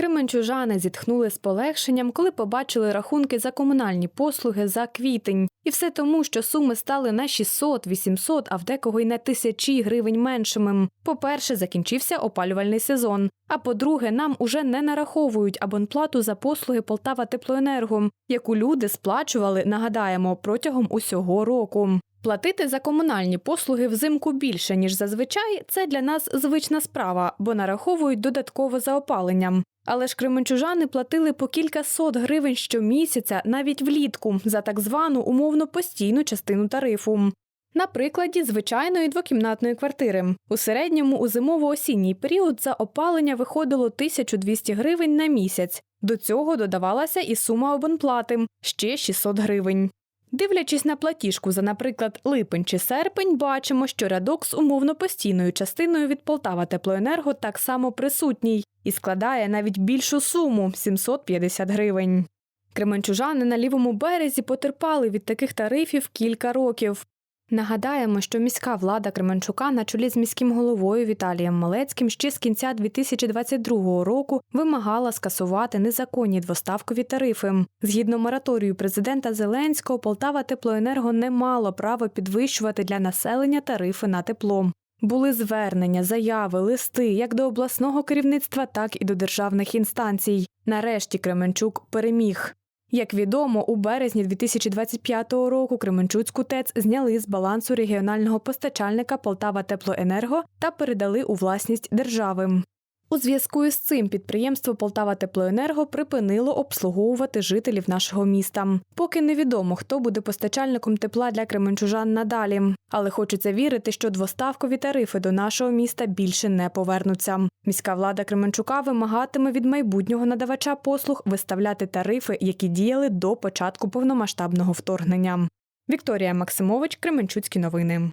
Кременчужани зітхнули з полегшенням, коли побачили рахунки за комунальні послуги за квітень. І все тому, що суми стали на 600, 800, а в декого й на тисячі гривень меншими. По-перше, закінчився опалювальний сезон. А по-друге, нам уже не нараховують абонплату за послуги Полтава Теплоенерго, яку люди сплачували, нагадаємо, протягом усього року. Платити за комунальні послуги взимку більше, ніж зазвичай, це для нас звична справа, бо нараховують додатково за опаленням. Але ж кременчужани платили по кілька сот гривень щомісяця навіть влітку за так звану умовно постійну частину тарифу. На прикладі звичайної двокімнатної квартири. У середньому у зимово-осінній період за опалення виходило 1200 гривень на місяць. До цього додавалася і сума абонплати – ще 600 гривень. Дивлячись на платіжку за, наприклад, липень чи серпень, бачимо, що рядок з умовно постійною частиною від Полтава Теплоенерго так само присутній і складає навіть більшу суму 750 гривень. Кременчужани на лівому березі потерпали від таких тарифів кілька років. Нагадаємо, що міська влада Кременчука на чолі з міським головою Віталієм Малецьким ще з кінця 2022 року вимагала скасувати незаконні двоставкові тарифи. Згідно мораторію президента Зеленського, Полтава Теплоенерго не мало права підвищувати для населення тарифи на тепло. Були звернення, заяви, листи як до обласного керівництва, так і до державних інстанцій. Нарешті Кременчук переміг. Як відомо, у березні 2025 року Кременчуцьку ТЕЦ зняли з балансу регіонального постачальника Полтава Теплоенерго та передали у власність держави. У зв'язку із цим підприємство Полтава Теплоенерго припинило обслуговувати жителів нашого міста. Поки невідомо, хто буде постачальником тепла для кременчужан надалі. Але хочеться вірити, що двоставкові тарифи до нашого міста більше не повернуться. Міська влада Кременчука вимагатиме від майбутнього надавача послуг виставляти тарифи, які діяли до початку повномасштабного вторгнення. Вікторія Максимович, Кременчуцькі новини.